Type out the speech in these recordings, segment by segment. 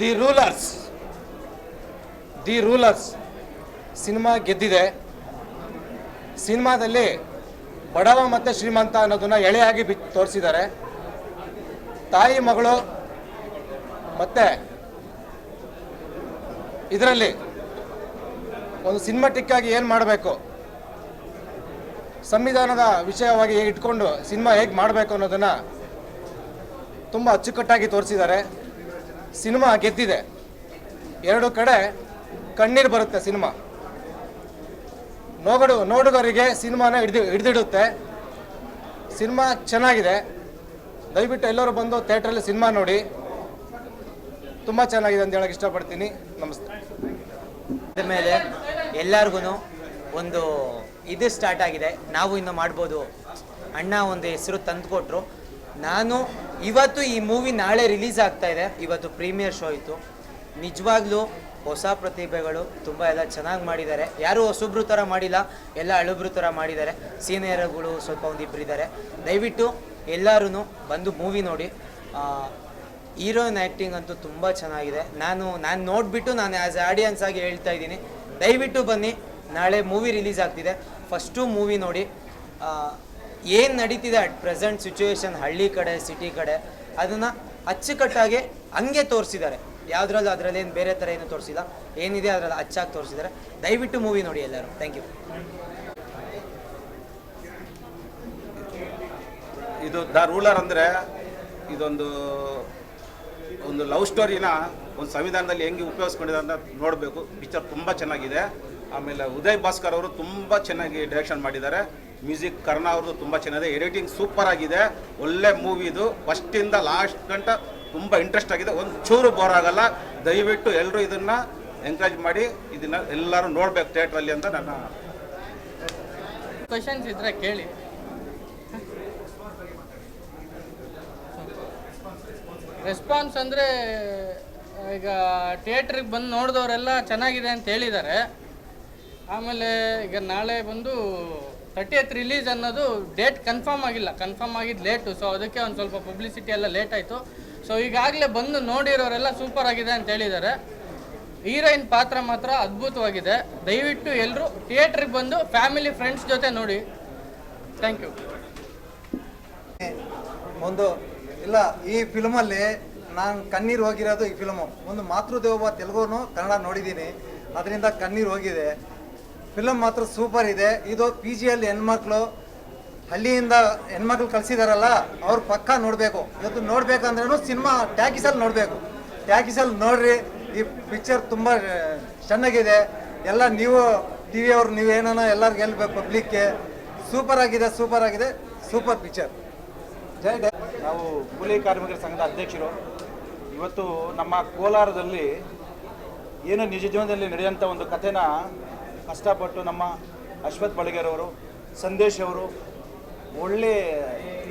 The rulers the rulers cinema ಗೆದ್ದಿದೆ. ಸಿನಿಮಾದಲ್ಲಿ ಬಡವ ಮತ್ತು ಶ್ರೀಮಂತ ಅನ್ನೋದನ್ನ ಎಳೆಯಾಗಿ ಬಿ ತೋರಿಸಿದ್ದಾರೆ. ತಾಯಿ, ಮಗಳು ಮತ್ತೆ ಇದರಲ್ಲಿ ಒಂದು ಸಿನಿಮಾಟಿಕ್ ಆಗಿ ಏನು ಮಾಡಬೇಕು? ಸಂವಿಧಾನದ ವಿಷಯವಾಗಿ ಇಟ್ಕೊಂಡು ಸಿನಿಮಾ ಹೇಗೆ ಮಾಡಬೇಕು ಅನ್ನೋದನ್ನು ತುಂಬ ಅಚ್ಚುಕಟ್ಟಾಗಿ ತೋರಿಸಿದ್ದಾರೆ. ಸಿನಿಮಾ ಗೆದ್ದಿದೆ. ಎರಡು ಕಡೆ ಕಣ್ಣೀರು ಬರುತ್ತೆ ಸಿನಿಮಾ. ನೋಡು ನೋಡುಗರಿಗೆ ಸಿನಿಮಾನ ಹಿಡ್ದು, ಹಿಡಿದಿಡುತ್ತೆ. ಸಿನಿಮಾ ಚೆನ್ನಾಗಿದೆ. ದಯವಿಟ್ಟು ಎಲ್ಲರೂ ಬಂದು ಥಿಯೇಟ್ರಲ್ಲಿ ಸಿನಿಮಾ ನೋಡಿ. ತುಂಬ ಚೆನ್ನಾಗಿದೆ ಅಂತ ಹೇಳಕ್ಕೆ ಇಷ್ಟಪಡ್ತೀನಿ. ನಮಸ್ತೆ. ಅದ ಮೇಲೆ ಎಲ್ಲರಿಗೂ ಒಂದು ಇದು ಸ್ಟಾರ್ಟ್ ಆಗಿದೆ. ನಾವು ಇನ್ನು ಮಾಡ್ಬೋದು. ಅಣ್ಣ ಒಂದು ಹೆಸರು ತಂದುಕೊಟ್ರು. ನಾನು ಇವತ್ತು ಈ ಮೂವಿ ನಾಳೆ ರಿಲೀಸ್ ಆಗ್ತಾ ಇದೆ. ಇವತ್ತು ಪ್ರೀಮಿಯರ್ ಶೋ ಇತ್ತು. ನಿಜವಾಗ್ಲೂ ಹೊಸ ಪ್ರತಿಭೆಗಳು ತುಂಬ ಎಲ್ಲ ಚೆನ್ನಾಗಿ ಮಾಡಿದ್ದಾರೆ. ಯಾರೂ ಹೊಸಬ್ರು ಥರ ಮಾಡಿಲ್ಲ, ಎಲ್ಲ ಹಳಬ್ರು ಥರ ಮಾಡಿದ್ದಾರೆ. ಸೀನಿಯರ್ಗಳು ಸ್ವಲ್ಪ ಒಂದಿಬ್ರು ಇದ್ದಾರೆ. ದಯವಿಟ್ಟು ಎಲ್ಲರೂ ಬಂದು ಮೂವಿ ನೋಡಿ. ಹೀರೋಯಿನ್ ಆ್ಯಕ್ಟಿಂಗ್ ಅಂತೂ ತುಂಬ ಚೆನ್ನಾಗಿದೆ. ನಾನು ನಾನು ನೋಡಿಬಿಟ್ಟು ನಾನು ಆ್ಯಸ್ ಆಡಿಯನ್ಸ್ ಆಗಿ ಹೇಳ್ತಾ ಇದ್ದೀನಿ. ದಯವಿಟ್ಟು ಬನ್ನಿ, ನಾಳೆ ಮೂವಿ ರಿಲೀಸ್ ಆಗ್ತಿದೆ. ಫಸ್ಟು ಮೂವಿ ನೋಡಿ. ಏನು ನಡೀತಿದೆ ಅಟ್ ಪ್ರೆಸೆಂಟ್ ಸಿಚುವೇಶನ್ ಹಳ್ಳಿ ಕಡೆ ಸಿಟಿ ಕಡೆ, ಅದನ್ನು ಅಚ್ಚುಕಟ್ಟಾಗಿ ಹಂಗೆ ತೋರಿಸಿದ್ದಾರೆ. ಯಾವುದ್ರಲ್ಲೂ ಅದರಲ್ಲಿ ಏನು ಬೇರೆ ಥರ ಏನು ತೋರಿಸಿಲ್ಲ. ಏನಿದೆ ಅದರಲ್ಲಿ ಅಚ್ಚಾಗಿ ತೋರಿಸಿದ್ದಾರೆ. ದಯವಿಟ್ಟು ಮೂವಿ ನೋಡಿ ಎಲ್ಲರೂ. ಥ್ಯಾಂಕ್ ಯು ಇದು ದ ರೂಲರ್ ಅಂದರೆ ಇದೊಂದು, ಒಂದು ಲವ್ ಸ್ಟೋರಿನ ಒಂದು ಸಂವಿಧಾನದಲ್ಲಿ ಹೆಂಗೆ ಉಪಯೋಗಿಸ್ಕೊಂಡಿದೆ ಅಂತ ನೋಡಬೇಕು. ಪಿಕ್ಚರ್ ತುಂಬ ಚೆನ್ನಾಗಿದೆ. ಆಮೇಲೆ ಉದಯ್ ಭಾಸ್ಕರ್ ಅವರು ತುಂಬ ಚೆನ್ನಾಗಿ ಡೈರೆಕ್ಷನ್ ಮಾಡಿದ್ದಾರೆ. ಮ್ಯೂಸಿಕ್ ಕರ್ಣ ಅವ್ರದ್ದು ತುಂಬ ಚೆನ್ನಾಗಿದೆ. ಎಡಿಟಿಂಗ್ ಸೂಪರ್ ಆಗಿದೆ. ಒಳ್ಳೆ ಮೂವಿ ಇದು. ಫಸ್ಟಿಂದ ಲಾಸ್ಟ್ ಗಂಟ ತುಂಬ ಇಂಟ್ರೆಸ್ಟ್ ಆಗಿದೆ. ಒಂದು ಚೂರು ಬೋರ್ ಆಗಲ್ಲ. ದಯವಿಟ್ಟು ಎಲ್ಲರೂ ಇದನ್ನು ಎನ್ಕರೇಜ್ ಮಾಡಿ. ಇದನ್ನ ಎಲ್ಲರೂ ನೋಡಬೇಕು ಥಿಯೇಟ್ರಲ್ಲಿ ಅಂತ ನನ್ನ ಕ್ವಶನ್ಸ್ ಇದ್ರೆ ಕೇಳಿ. ರೆಸ್ಪಾನ್ಸ್ ಅಂದರೆ, ಈಗ ಥಿಯೇಟ್ರಿಗೆ ಬಂದು ನೋಡಿದವರೆಲ್ಲ ಚೆನ್ನಾಗಿದೆ ಅಂತ ಹೇಳಿದ್ದಾರೆ. ಆಮೇಲೆ ಈಗ ನಾಳೆ ಬಂದು ತರ್ಟಿಯತ್ ರಿಲೀಸ್ ಅನ್ನೋದು ಡೇಟ್ ಕನ್ಫರ್ಮ್ ಆಗಿಲ್ಲ. ಕನ್ಫರ್ಮ್ ಆಗಿದ್ದು ಲೇಟು ಸೊ ಅದಕ್ಕೆ ಒಂದು ಸ್ವಲ್ಪ ಪಬ್ಲಿಸಿಟಿ ಎಲ್ಲ ಲೇಟ್ ಆಯಿತು. ಸೊ ಈಗಾಗಲೇ ಬಂದು ನೋಡಿರೋರೆಲ್ಲ ಸೂಪರ್ ಆಗಿದೆ ಅಂತ ಹೇಳಿದ್ದಾರೆ. ಹೀರೋಯಿನ್ ಪಾತ್ರ ಮಾತ್ರ ಅದ್ಭುತವಾಗಿದೆ. ದಯವಿಟ್ಟು ಎಲ್ಲರೂ ಥಿಯೇಟ್ರಿಗೆ ಬಂದು ಫ್ಯಾಮಿಲಿ ಫ್ರೆಂಡ್ಸ್ ಜೊತೆ ನೋಡಿ. ಥ್ಯಾಂಕ್ ಯು ಒಂದು, ಇಲ್ಲ, ಈ ಫಿಲ್ಮಲ್ಲಿ ನಾನು ಕಣ್ಣೀರು ಹೋಗಿರೋದು ಈ ಫಿಲ್ಮು ಒಂದು ಮಾತೃದೇವ ತೆಲುಗುನು ಕನ್ನಡ ನೋಡಿದ್ದೀನಿ. ಅದರಿಂದ ಕಣ್ಣೀರು ಹೋಗಿದೆ. ಫಿಲಮ್ ಮಾತ್ರ ಸೂಪರ್ ಇದೆ. ಇದು ಪಿ ಜಿಯಲ್ಲಿ ಹೆಣ್ಮಕ್ಳು, ಹಳ್ಳಿಯಿಂದ ಹೆಣ್ಮಕ್ಳು ಕಳಿಸಿದಾರಲ್ಲ, ಅವ್ರು ಪಕ್ಕ ನೋಡಬೇಕು. ಇವತ್ತು ನೋಡ್ಬೇಕಂದ್ರೂ ಸಿನಿಮಾ ಟ್ಯಾಕಿಸಲ್ಲಿ ನೋಡಬೇಕು. ಟ್ಯಾಕಿಸಲ್ಲಿ ನೋಡ್ರಿ, ಈ ಪಿಕ್ಚರ್ ತುಂಬ ಚೆನ್ನಾಗಿದೆ. ಎಲ್ಲ ನೀವು ಟಿ ವಿ ಅವ್ರು ನೀವೇನೋ ಎಲ್ಲರಿಗೂ ಹೇಳ್ಬೇಕು ಪಬ್ಲಿಕ್ಗೆ ಸೂಪರ್ ಆಗಿದೆ ಸೂಪರ್ ಆಗಿದೆ. ಸೂಪರ್ ಪಿಕ್ಚರ್ ಜೈ ಡೈ, ನಾವು ಕೂಲಿ ಕಾರ್ಮಿಕರ ಸಂಘದ ಅಧ್ಯಕ್ಷರು. ಇವತ್ತು ನಮ್ಮ ಕೋಲಾರದಲ್ಲಿ ಏನು ನಿಜ ಜೀವನದಲ್ಲಿ ನಡೆಯುವಂಥ ಒಂದು ಕಥೆನ ಕಷ್ಟಪಟ್ಟು ನಮ್ಮ ಅಶ್ವಥ್ ಬಳಗೇರವರು, ಸಂದೇಶ್ ಅವರು ಒಳ್ಳೆ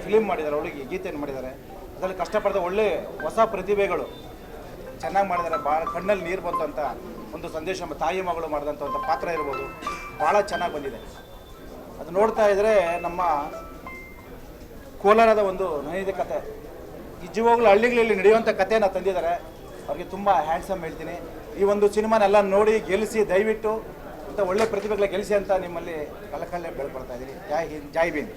ಫಿಲಿಮ್ ಮಾಡಿದ್ದಾರೆ, ಒಳ್ಳೆ ಗೀತೆಯನ್ನು ಮಾಡಿದ್ದಾರೆ. ಅದರಲ್ಲಿ ಕಷ್ಟಪಡಿದ ಒಳ್ಳೆ ಹೊಸ ಪ್ರತಿಭೆಗಳು ಚೆನ್ನಾಗಿ ಮಾಡಿದ್ದಾರೆ. ಭಾಳ ಕಣ್ಣಲ್ಲಿ ನೀರು ಬಂತಂಥ ಒಂದು ಸಂದೇಶ ತಾಯಿ ಮಗಳು ಮಾಡಿದಂಥ ಒಂದು ಪಾತ್ರ ಇರ್ಬೋದು. ಭಾಳ ಚೆನ್ನಾಗಿ ಬಂದಿದೆ. ಅದು ನೋಡ್ತಾ ಇದ್ದರೆ ನಮ್ಮ ಕೋಲಾರದ ಒಂದು ನೈಜ ಕತೆ. ನಿಜವಾಗ್ಲೂ ಹಳ್ಳಿಗಳಲ್ಲಿ ನಡೆಯುವಂಥ ಕಥೆಯನ್ನು ತಂದಿದ್ದಾರೆ. ಅವ್ರಿಗೆ ತುಂಬ ಹ್ಯಾಂಡ್ಸಮ್ ಹೇಳ್ತೀನಿ. ಈ ಒಂದು ಸಿನಿಮಾನೆಲ್ಲ ನೋಡಿ ಗೆಲ್ಲಿಸಿ ದಯವಿಟ್ಟು ಇಂಥ ಒಳ್ಳೆ ಪ್ರತಿಭೆಗಳ ಗೆಲ್ಲಿಸಿ ಅಂತ ನಿಮ್ಮಲ್ಲಿ ಕಲಕಲ್ಲೇ ಬೆಳ್ಕೊಳ್ತಾ ಇದ್ದೀನಿ. ಜೈ ಹಿಂದ್ ಜೈ ಭೀಮ್